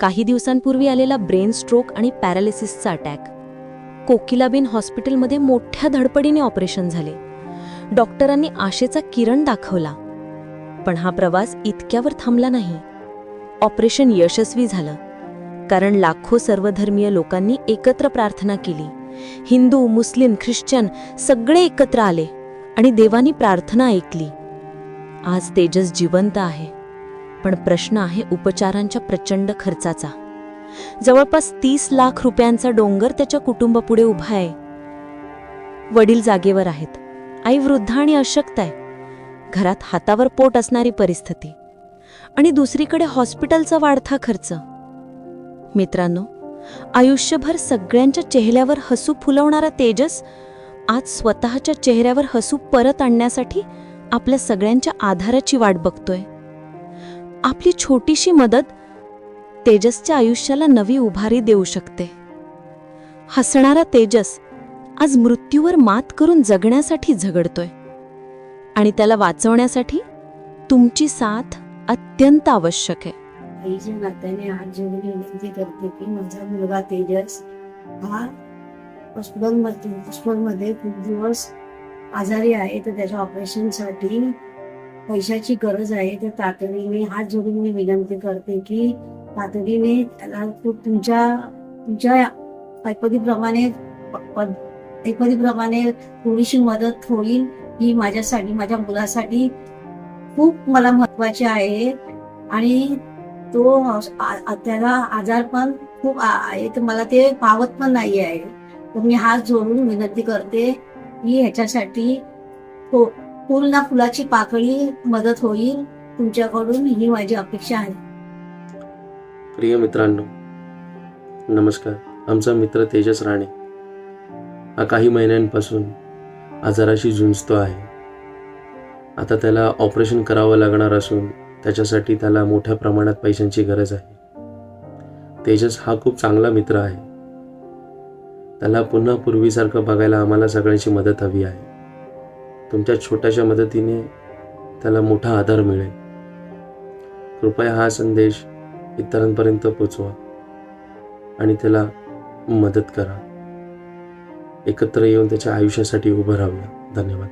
काही दिवसांपूर्वी आलेला ब्रेन स्ट्रोक आणि पॅरालिसिसचा अटॅक. कोकिलाबेन हॉस्पिटलमध्ये मोठ्या धडपडीने ऑपरेशन झाले. डॉक्टरांनी आशेचा किरण दाखवला. पण हा प्रवास इतक्यावर थांबला नाही. ऑपरेशन यशस्वी झालं. कारण लाखो सर्वधर्मीय लोकांनी एकत्र प्रार्थना केली. हिंदू मुस्लिम ख्रिश्चन सगळे एकत्र आले आणि देवानी प्रार्थना ऐकली. आज तेजस जिवंत आहे. पण प्रश्न आहे उपचारांच्या प्रचंड खर्चाचा. जवळपास तीस लाख रुपयांचा डोंगर त्याच्या कुटुंबापुढे उभा आहे. वडील जागेवर आहेत. आई वृद्ध आणि अशक्त आहे. घरात हातावर पोट असणारी परिस्थिती. आणि दुसरीकडे हॉस्पिटलचा वाढता खर्च. मित्रांनो आयुष्यभर सगळ्यांच्या चेहऱ्यावर हसू फुलवणारा तेजस आज स्वतःच्या चेहऱ्यावर हसू परत आणण्यासाठी आपल्या सगळ्यांच्या आधाराची वाट बघतोय. आपली छोटीशी मदत तेजसच्या आयुष्याला नवी उभारी देऊ शकते. हसणारा तेजस आज मृत्यूवर मात करून जगण्यासाठी झगडतोय. आणि त्याला वाचवण्यासाठी तुमची साथ अत्यंत आवश्यक आहे. आईच्या नात्याने आज जेवढी विनंती करते की माझा मुलगा तेजस हा हॉस्पिटलमध्ये हॉस्पिटलमध्ये खूप दिवस आजारी आहे तर त्याच्या ऑपरेशनसाठी पैशाची गरज आहे तर तातडीने हात जोडून मी विनंती करते की तातडीने त्याला तुमच्या तुमच्या ऐपतीप्रमाणे प- ऐपतीप्रमाणे थोडीशी मदत होईल ही माझ्यासाठी माझ्या मुलासाठी खूप मला महत्वाची आहे. आणि तो आ- त्याला आजार पण खूप आ- आहे तर मला ते पावत पण नाही आहे तर मी हात जोडून विनंती करते की ह्याच्यासाठी हो- पूर्ण फुलाची पाकळी मदत होईल तुमच्याकडून ही माझी अपेक्षा आहे. प्रिय मित्रांनो नमस्कार. आमचा मित्र तेजस राणे हा काही महिन्यांपासून आजाराशी झुंजतो आहे. आता त्याला ऑपरेशन करावं लागणार असून त्याच्यासाठी त्याला मोठ्या प्रमाणात पैशांची गरज आहे. तेजस हा खूप चांगला मित्र आहे. त्याला पुन्हा पूर्वीसारखं बघायला आम्हाला सगळ्यांची मदत हवी आहे. तुमच्या छोट्याशा मदतीने त्याला मोठा आधार मिळेल. कृपया हा संदेश इतरांपर्यंत पोचवा आणि त्याला मदत करा. एकत्र येऊन त्याच्या आयुष्यासाठी उभं राहूया. धन्यवाद.